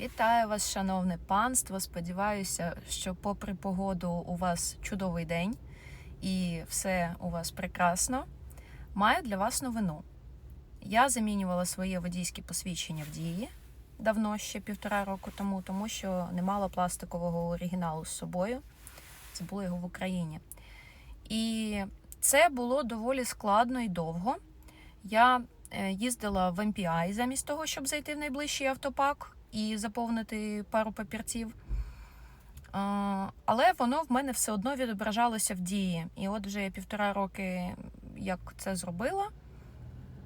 Вітаю вас, шановне панство. Сподіваюся, що, попри погоду, у вас чудовий день і все у вас прекрасно. Маю для вас новину. Я замінювала своє водійське посвідчення в дії давно, ще півтора року тому, тому що не мала пластикового оригіналу з собою. Забула його в Україні. І це було доволі складно і довго. Я е, їздила в MPI замість того, щоб зайти в найближчий автопак і заповнити пару папірців. Але воно в мене все одно відображалося в дії. І от вже я півтора роки як це зробила.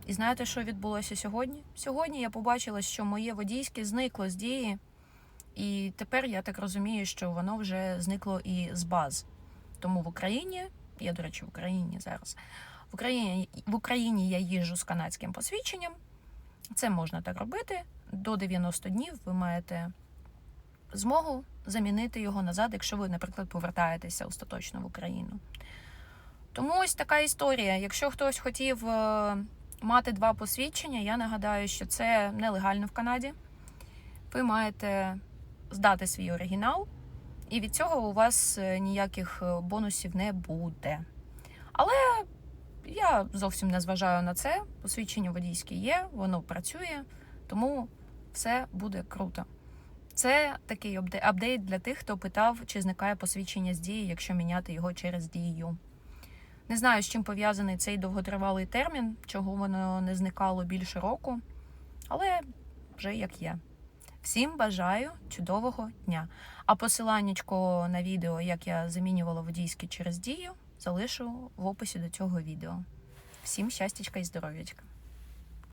І знаєте, що відбулося сьогодні? Сьогодні я побачила, що моє водійське зникло з дії, і тепер я так розумію, що воно вже зникло і з баз. Тому в Україні, я, до речі, в Україні зараз. В Україні, в Україні я їжджу з канадським посвідченням. Це можна так робити. До 90 днів ви маєте змогу замінити його назад, якщо ви, наприклад, повертаєтеся остаточно в Україну. Тому ось така історія. Якщо хтось хотів е, мати два посвідчення, я нагадаю, що це нелегально в Канаді. Ви маєте здати свій оригінал, і від цього у вас е, ніяких е, бонусів не буде. Але я зовсім не зважаю на це. Посвідчення водійське є, воно працює, тому все буде круто. Це такий апде- апдейт для тих, хто питав, чи зникає посвідчення з дії, якщо міняти його через дію. Не знаю, з чим пов'язаний цей довготривалий термін, чого воно не зникало більше року, але вже як є. Всім бажаю чудового дня. А посиланнячко на відео, як я замінювала водійське через дію, залишу в описі до цього відео. Всім щастячка і здоров'ячка!